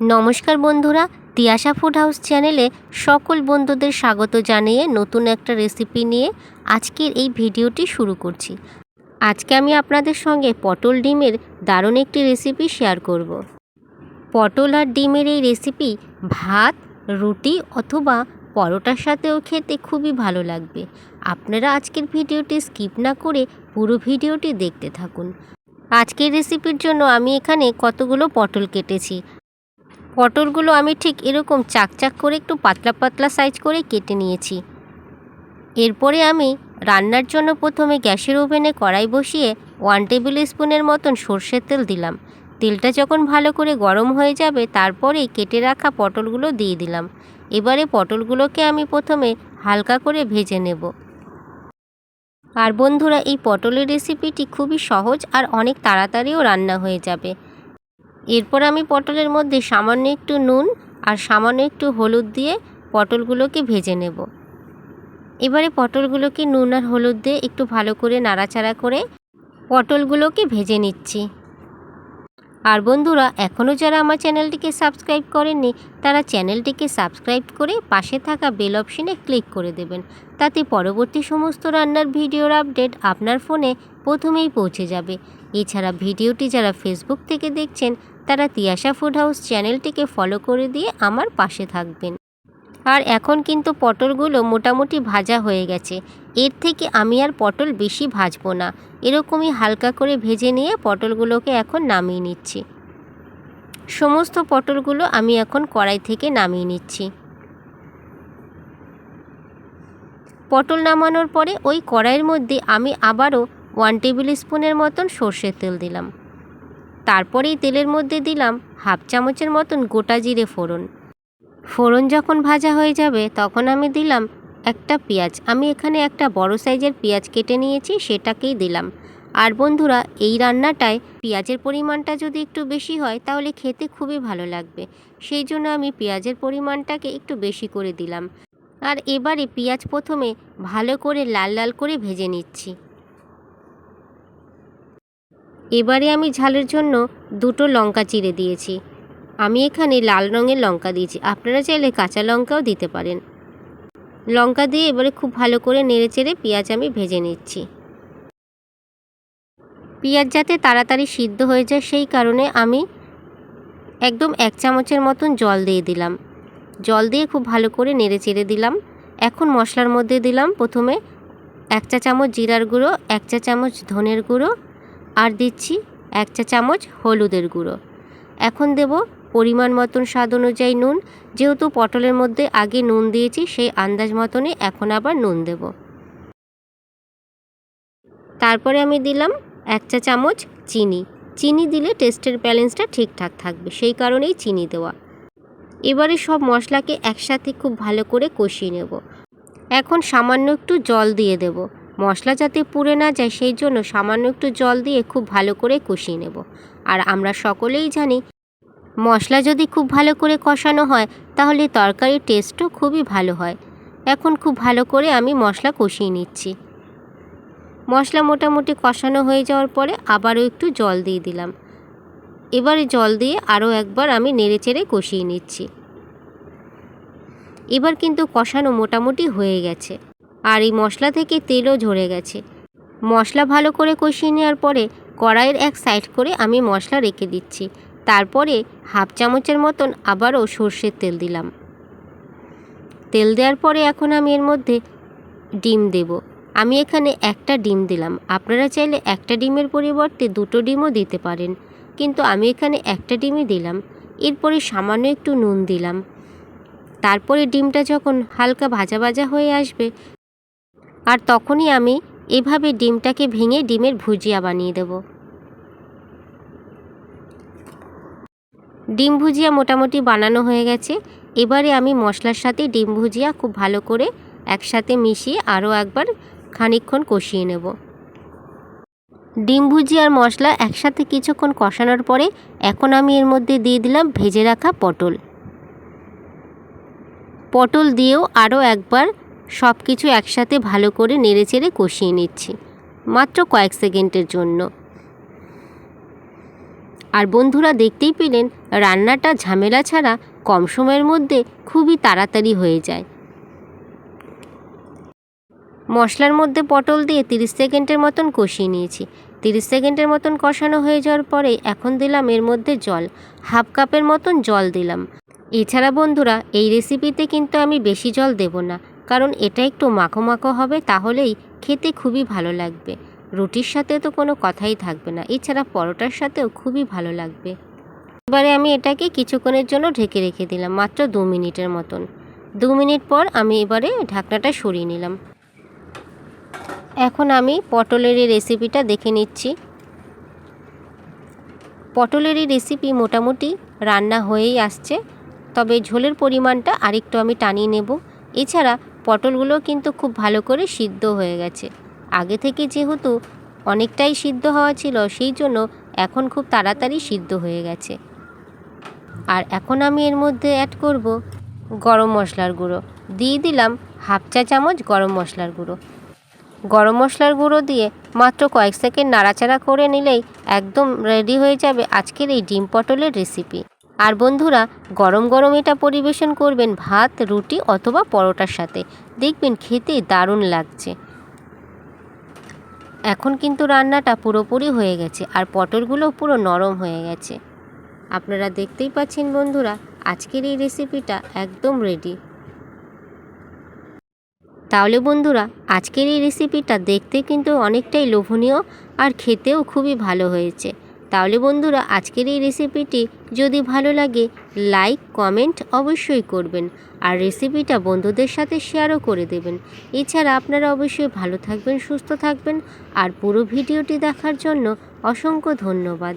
নমস্কার বন্ধুরা, Tiyasha food house চ্যানেলে সকল বন্ধুদের স্বাগত জানিয়ে নতুন একটা রেসিপি নিয়ে আজকের এই ভিডিওটি শুরু করছি। আজকে আমি আপনাদের সঙ্গে পটল ডিমের দারুণ একটি রেসিপি শেয়ার করব। পটল আর ডিমের এই রেসিপি ভাত, রুটি অথবা পরোটার সাথেও খেতে খুবই ভালো লাগবে। আপনারা আজকের ভিডিওটি স্কিপ না করে পুরো ভিডিওটি দেখতে থাকুন। আজকের রেসিপির জন্য আমি এখানে কতগুলো পটল কেটেছি পটলগুলো আমি ঠিক এরকম চাকচাক করে একটু পাতলা পাতলা সাইজ করে কেটে নিয়েছি। এরপরে আমি রান্নার জন্য প্রথমে গ্যাসের ওভেনে কড়াই বসিয়ে ওয়ান টেবিল স্পুনের মতন সর্ষের তেল দিলাম। তেলটা যখন ভালো করে গরম হয়ে যাবে, তারপরেই কেটে রাখা পটলগুলো দিয়ে দিলাম। এবারে পটলগুলোকে আমি প্রথমে হালকা করে ভেজে নেব। আর বন্ধুরা, এই পটলের রেসিপিটি খুবই সহজ আর অনেক তাড়াতাড়িও রান্না হয়ে যাবে। এরপর আমি পটলের মধ্যে সামান্য একটু নুন আর সামান্য একটু হলুদ দিয়ে পটলগুলোকে ভেজে নেব। এবারে পটলগুলোকে নুন আর হলুদ দিয়ে একটু ভালো করে নাড়াচাড়া করে পটলগুলোকে ভেজে নিচ্ছি। আর বন্ধুরা, এখনও যারা আমার চ্যানেলটিকে সাবস্ক্রাইব করেননি, তারা চ্যানেলটিকে সাবস্ক্রাইব করে পাশে থাকা বেল অপশনে ক্লিক করে দেবেন। তাতে পরবর্তী সমস্ত রান্নার ভিডিওর আপডেট আপনার ফোনে প্রথমেই পৌঁছে যাবে। এছাড়া ভিডিওটি যারা ফেসবুক থেকে দেখছেন তারা তিয়াশা ফুড হাউস চ্যানেলটিকে ফলো করে দিয়ে আমার পাশে থাকবেন। আর এখন কিন্তু পটলগুলো মোটামুটি ভাজা হয়ে গেছে। এর থেকে আমি আর পটল বেশি ভাজবো না। এরকমই হালকা করে ভেজে নিয়ে পটলগুলোকে এখন নামিয়ে নিচ্ছি। সমস্ত পটলগুলো আমি এখন কড়াই থেকে নামিয়ে নিচ্ছি। পটল নামানোর পরে ওই কড়াইয়ের মধ্যে আমি আবারও ওয়ান টেবিল স্পুনের মতন সর্ষের তেল দিলাম। তারপরেই তেলের মধ্যে দিলাম হাফ চামচের মতন গোটা জিরে ফোড়ন। ফোড়ন যখন ভাজা হয়ে যাবে, তখন আমি দিলাম একটা পেঁয়াজ। আমি এখানে একটা বড় সাইজের পেঁয়াজ কেটে নিয়েছি, সেটাকেই দিলাম। আর বন্ধুরা, এই রান্নাটায় পেঁয়াজের পরিমাণটা যদি একটু বেশি হয়, তাহলে খেতে খুবই ভালো লাগবে। সেই জন্য আমি পেঁয়াজের পরিমাণটাকে একটু বেশি করে দিলাম। আর এবারে পেঁয়াজ প্রথমে ভালো করে লাল লাল করে ভেজে নিচ্ছি। এবারে আমি ঝালের জন্য দুটো লঙ্কা চিড়ে দিয়েছি। আমি এখানে লাল রঙের লঙ্কা দিয়েছি। আপনারা চাইলে কাঁচা লঙ্কাও দিতে পারেন। লঙ্কা দিয়ে এবারে খুব ভালো করে নেড়ে চেড়ে পেঁয়াজ আমি ভেজে নিচ্ছি। পেঁয়াজ যাতে তাড়াতাড়ি সিদ্ধ হয়ে যায়, সেই কারণে আমি একদম এক চামচের মতন জল দিয়ে দিলাম। জল দিয়ে খুব ভালো করে নেড়ে চেড়ে দিলাম। এখন মশলার মধ্যে দিলাম প্রথমে এক চা চামচ জিরার গুঁড়ো, এক চা চামচ ধনের গুঁড়ো আর দিচ্ছি এক চা চামচ হলুদের গুঁড়ো। এখন দেব পরিমাণ মতন স্বাদ অনুযায়ী নুন। যেহেতু পটলের মধ্যে আগে নুন দিয়েছি, সেই আন্দাজ মতনই এখন আবার নুন দেব। তারপরে আমি দিলাম এক চা চামচ চিনি। চিনি দিলে টেস্টের ব্যালেন্সটা ঠিকঠাক থাকবে, সেই কারণেই চিনি দেওয়া। এবারে সব মশলাকে একসাথে খুব ভালো করে কষিয়ে নেব। এখন সামান্য একটু জল দিয়ে দেব। মশলা যাতে পুড়ে না যায়, সেই জন্য সামান্য একটু জল দিয়ে খুব ভালো করে কষিয়ে নেব। আর আমরা সকলেই জানি, মশলা যদি খুব ভালো করে কষানো হয়, তাহলে তরকারির টেস্টও খুবই ভালো হয়। এখন খুব ভালো করে আমি মশলা কষিয়ে নিচ্ছি। মশলা মোটামুটি কষানো হয়ে যাওয়ার পরে আবারও একটু জল দিয়ে দিলাম। এবারে জল দিয়ে আরও একবার আমি নেড়েচেড়ে কষিয়ে নিচ্ছি। এবার কিন্তু কষানো মোটামুটি হয়ে গেছে। আর এই মশলা থেকে তেলও ঝরে গেছে। মশলা ভালো করে কষিয়ে নেওয়ার পরে কড়াইয়ের এক সাইড করে আমি মশলা রেখে দিচ্ছি। তারপরে হাফ চামচের মতন আবারও সর্ষের তেল দিলাম। তেল দেওয়ার পরে এখন আমি এর মধ্যে ডিম দেব। আমি এখানে একটা ডিম দিলাম। আপনারা চাইলে একটা ডিমের পরিবর্তে দুটো ডিমও দিতে পারেন। কিন্তু আমি এখানে একটা ডিমই দিলাম। এরপরে সামান্য একটু নুন দিলাম। তারপরে ডিমটা যখন হালকা ভাজা ভাজা হয়ে আসবে আর তখনই আমি এভাবে ডিমটাকে ভেঙে ডিমের ভুজিয়া বানিয়ে দেব। ডিম ভুজিয়া মোটামুটি বানানো হয়ে গেছে। এবারে আমি মশলার সাথে ডিম ভুজিয়া খুব ভালো করে একসাথে মিশিয়ে আরও একবার খানিকক্ষণ কষিয়ে নেব। ডিম ভুজিয়ার মশলা একসাথে কিছুক্ষণ কষানোর পরে এখন আমি এর মধ্যে দিয়ে দিলাম ভেজে রাখা পটল। পটল দিয়েও আরও একবার সব কিছু একসাথে ভালো করে নেড়েচেড়ে কষিয়ে নিচ্ছি, মাত্র কয়েক সেকেন্ডের জন্য। আর বন্ধুরা দেখতেই পেলেন, রান্নাটা ঝামেলা ছাড়া কম সময়ের মধ্যে খুবই তাড়াতাড়ি হয়ে যায়। মশলার মধ্যে পটল দিয়ে তিরিশ সেকেন্ডের মতন কষিয়ে নিয়েছি। তিরিশ সেকেন্ডের মতন কষানো হয়ে যাওয়ার পরে এখন দিলাম এর মধ্যে জল, হাফ কাপের মতন জল দিলাম। এছাড়া বন্ধুরা, এই রেসিপিতে কিন্তু আমি বেশি জল দেব না। কারণ এটা একটু মাখো মাখো হবে, তাহলেই খেতে খুবই ভালো লাগবে। রুটির সাথে তো কোনো কথাই থাকবে না। এছাড়া পরোটার সাথেও খুবই ভালো লাগবে। এবারে আমি এটাকে কিছুক্ষণের জন্য ঢেকে রেখে দিলাম, মাত্র দু মিনিটের মতন। দু মিনিট পর আমি এবারে ঢাকনাটা সরিয়ে নিলাম। এখন আমি পটলের রেসিপিটা দেখে নিচ্ছি। পটলের রেসিপি মোটামুটি রান্না হয়েই আসছে, তবে ঝোলের পরিমাণটা আরেকটু আমি টানিয়ে নেব। এছাড়া পটলগুলো কিন্তু খুব ভালো করে সিদ্ধ হয়ে গেছে। আগে থেকে যেহেতু অনেকটাই সিদ্ধ হওয়া ছিল, সেই জন্য এখন খুব তাড়াতাড়ি সিদ্ধ হয়ে গেছে। আর এখন আমি এর মধ্যে অ্যাড করব গরম মশলার গুঁড়ো। দিয়ে দিলাম হাফ চা চামচ গরম মশলার গুঁড়ো। গরম মশলার গুঁড়ো দিয়ে মাত্র কয়েক সেকেন্ড নাড়াচাড়া করে নিলেই একদম রেডি হয়ে যাবে আজকের এই ডিম পটলের রেসিপি আর বন্ধুরা, গরম গরম এটা পরিবেশন করবেন ভাত, রুটি অথবা পরোটার সাথে। দেখবেন খেতে দারুণ লাগছে। এখন কিন্তু রান্নাটা পুরোপুরি হয়ে গেছে আর পটলগুলো পুরো নরম হয়ে গেছে। আপনারা দেখতেই পাচ্ছেন বন্ধুরা, আজকের এই রেসিপিটা একদম রেডি তাহলে বন্ধুরা, আজকের এই রেসিপিটা দেখতে কিন্তু অনেকটাই লোভনীয় আর খেতেও খুবই ভালো হয়েছে। তাহলে বন্ধুরা আজকের এই রেসিপিটি যদি ভালো লাগে লাইক কমেন্ট অবশ্যই করবেন আর রেসিপিটা বন্ধুদের সাথে শেয়ারও করে দেবেন। এছাড়া আপনারা অবশ্যই ভালো থাকবেন, সুস্থ থাকবেন আর পুরো ভিডিওটি দেখার জন্য অসংখ্য ধন্যবাদ।